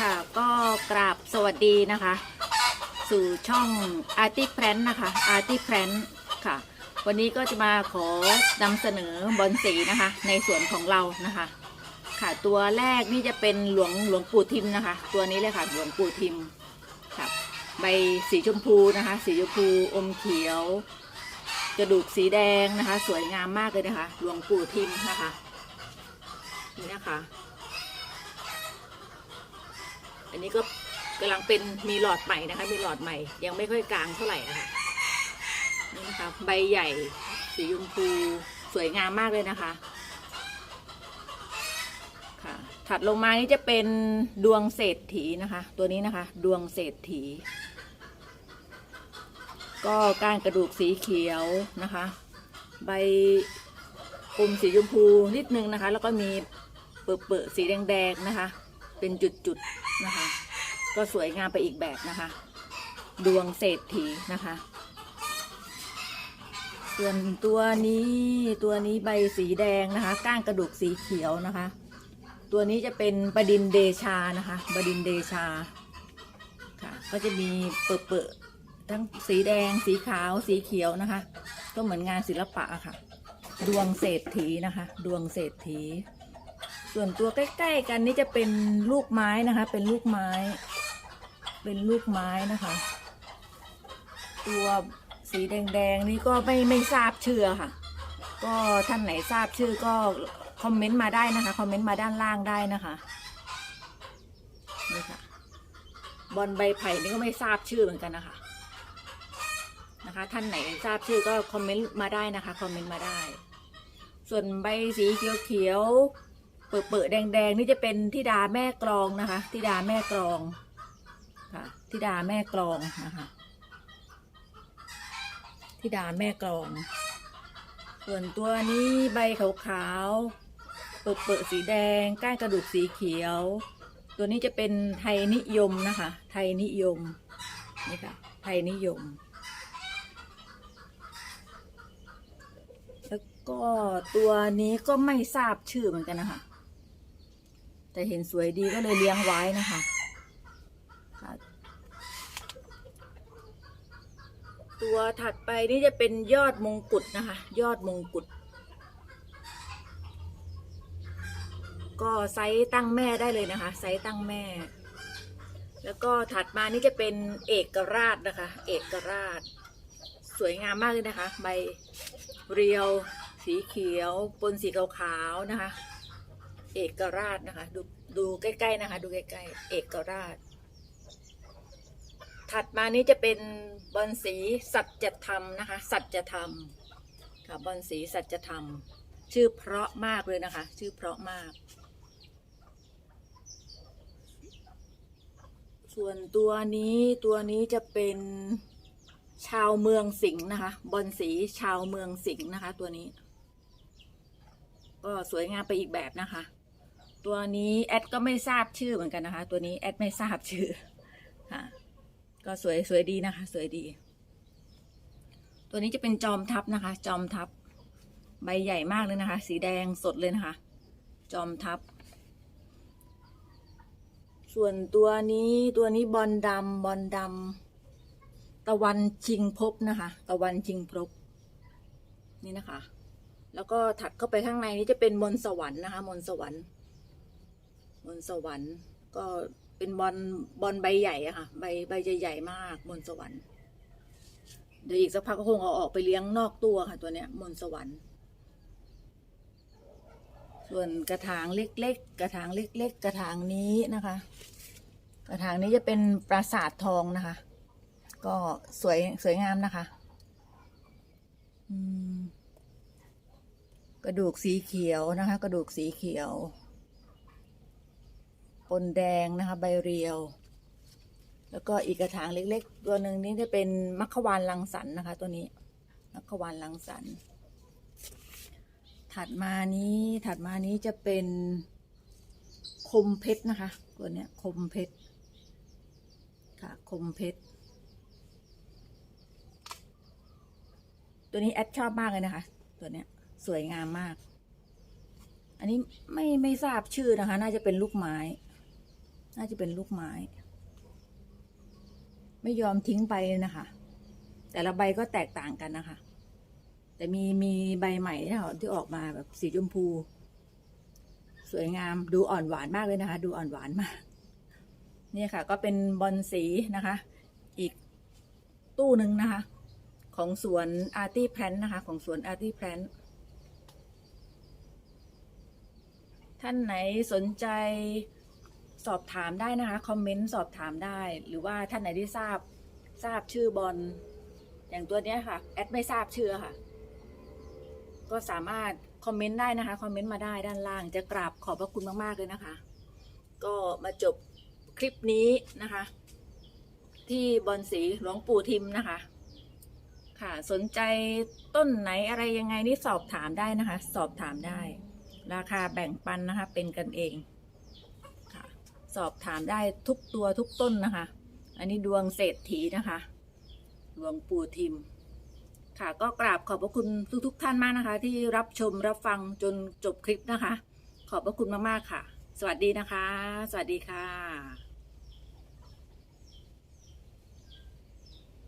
ค่ะ ก็กราบสวัสดีนะคะ สู่ช่อง Arty p l a n นะคะ Arty p l a n ค่ะ วันนี้ก็จะมาขอนำเสนอบอลสีนะคะ ในสวนของเรานะคะ ค่ะตัวแรกนี่จะเป็นหลวงหลวงปู่ทิมนะคะ ตัวนี้เลยค่ะหลวงปู่ทิมค่ะใบสีชมพูนะคะ สีชมพูอมเขียว กระดูกสีแดงนะคะ สวยงามมากเลยนะคะ หลวงปู่ทิมนะคะนี่นะคะ อันนี้ก็กำลังเป็นมีหลอดใหม่นะคะ มีหลอดใหม่ ยังไม่ค่อยกลางเท่าไหร่นะคะนี่นะคะใบใหญ่ สีชมพูสวยงามมากเลยนะคะ ค่ะ ถัดลงมานี่จะเป็นดวงเศรษฐีนะคะ ตัวนี้นะคะ ดวงเศรษฐี ก็ก้านกระดูกสีเขียวนะคะ ใบปุ่มสีชมพูนิดนึงนะคะ แล้วก็มีเปื้อๆสีแดงๆนะคะ เป็นจุดๆนะคะ ก็สวยงามไปอีกแบบนะคะ ดวงเศรษฐีนะคะ ส่วนตัวนี้ตัวนี้ใบสีแดงนะคะ ก้านกระดูกสีเขียวนะคะ ตัวนี้จะเป็นบดินเดชานะคะ บดินเดชาค่ะ ก็จะมีเปื้อๆทั้งสีแดงสีขาวสีเขียวนะคะ ก็เหมือนงานศิลปะค่ะ ดวงเศรษฐีนะคะ ดวงเศรษฐี ส่วนตัวใกล้ๆกันนี่จะเป็นลูกไม้นะคะ เป็นลูกไม้ เป็นลูกไม้นะคะ ตัวสีแดงๆนี่ก็ไม่ไม่ทราบชื่อค่ะ ก็ท่านไหนทราบชื่อก็คอมเมนต์มาได้นะคะคอมเมนต์มาด้านล่างได้นะคะนี่ค่ะบอลใบไผ่นี่ก็ไม่ทราบชื่อเหมือนกันนะคะนะคะ ท่านไหนทราบชื่อก็คอมเมนต์มาได้นะคะคอมเมนต์มาได้ ส่วนใบสีเขียวๆ เปิดๆแดงๆนี่จะเป็นทิดาแม่กลองนะคะทิดาแม่กลองค่ะทิดาแม่กลองนะคะทิดาแม่กลอง ส่วนตัวนี้ใบขาวๆเปิดๆสีแดง ก้านกระดูกสีเขียว ตัวนี้จะเป็นไทยนิยมนะคะ ไทยนิยมนี่ค่ะไทยนิยม แล้วก็ตัวนี้ก็ไม่ทราบชื่อเหมือนกันนะคะ แต่เห็นสวยดีก็เลยเลี้ยงไว้นะคะตัวถัดไปนี่จะเป็นยอดมงกุฎนะคะ ยอดมงกุฎก็ไซส์ตั้งแม่ได้เลยนะคะ ไซส์ตั้งแม่ แล้วก็ถัดมานี่จะเป็นเอกราชนะคะ เอกราช สวยงามมากเลยนะคะ ใบเรียวสีเขียวปนสีขาวๆนะคะ เอกราชนะคะ ดูดูใกล้ๆนะคะ ดูใกล้ๆเอกราช ถัดมานี้จะเป็นบอลสีสัจธรรมนะคะ สัจธรรมค่ะบอลสีสัจธรรม ชื่อเพราะมากเลยนะคะ ชื่อเพราะมาก ส่วนตัวนี้ตัวนี้จะเป็นชาวเมืองสิงห์นะคะ บอลสีชาวเมืองสิงห์นะคะ ตัวนี้ ก็สวยงามไปอีกแบบนะคะ ตัวนี้แอดก็ไม่ทราบชื่อเหมือนกันนะคะ ตัวนี้แอดไม่ทราบชื่อค่ะก็สวยสวยดีนะคะ สวยดี ตัวนี้จะเป็นจอมทัพนะคะ จอมทัพใบใหญ่มากเลยนะคะ สีแดงสดเลยนะคะ จอมทัพส่วนตัวนี้ตัวนี้บอลดำบอลดำตะวันชิงพบนะคะ ตะวันชิงพบนี่นะคะ แล้วก็ถัดเข้าไปข้างในนี้จะเป็นมนสวรรค์นะคะ มนสวรรค์ มนต์สวรรค์ก็เป็นบอลบอลใบใหญ่อะค่ะ ใบใบจะใหญ่มากมนต์สวรรค์เดี๋ยวอีกสักพักก็คงเอาออกไปเลี้ยงนอกตัวค่ะ ตัวเนี้ยมนต์สวรรค์ ส่วนกระถางเล็กๆ กระถางเล็ก ๆ กระถางนี้นะคะ กระถางนี้จะเป็นปราสาททองนะคะ ก็สวยสวยงามนะคะกระดูกสีเขียวนะคะ กระดูกสีเขียว ปนแดงนะคะ ใบเรียว แล้วก็อีกกระถางเล็ก ๆ ตัวหนึ่งนี้จะเป็นมัคควานลังสรรค์นะคะ ตัวนี้ มัคควานลังสรรค์ถัดมานี้ถัดมานี้จะเป็นคมเพชรนะคะ ตัวเนี้ยคมเพชรค่ะคมเพชรตัวนี้แอดชอบมากเลยนะคะ ตัวเนี้ยสวยงามมาก อันนี้ไม่ไม่ทราบชื่อนะคะ น่าจะเป็นลูกไม้ น่าจะเป็นลูกไม้ ไม่ยอมทิ้งไปนะคะ แต่ละใบก็แตกต่างกันนะคะ แต่มีมีใบใหม่ที่ที่ออกมาแบบสีชมพู สวยงามดูอ่อนหวานมากเลยนะคะ ดูอ่อนหวานมาก นี่ค่ะ ก็เป็นบอลสีนะคะ อีกตู้หนึ่งนะคะ ของสวนอาร์ตี้แพลนนะคะ ของสวนอาร์ตี้แพลนท่านไหนสนใจ สอบถามได้นะคะ คอมเมนต์สอบถามได้ หรือว่าท่านไหนที่ทราบทราบชื่อบอลอย่างตัวเนี้ยค่ะ แอดไม่ทราบชื่อค่ะ ก็สามารถคอมเมนต์ได้นะคะ คอมเมนต์มาได้ด้านล่าง จะกราบขอบพระคุณมาก ๆ เลยนะคะ ก็มาจบคลิปนี้นะคะ ที่บอลสีหลวงปู่ทิมนะคะ ค่ะสนใจต้นไหนอะไรยังไงนี่สอบถามได้นะคะ สอบถามได้ ราคาแบ่งปันนะคะ เป็นกันเอง สอบถามได้ทุกตัวทุกต้นนะคะ อันนี้ดวงเศรษฐีนะคะ ดวงปู่ทิม ค่ะก็กราบขอบพระคุณทุกๆท่านมากนะคะ ที่รับชมรับฟังจนจบคลิปนะคะ ขอบพระคุณมากๆค่ะ สวัสดีนะคะ สวัสดีค่ะ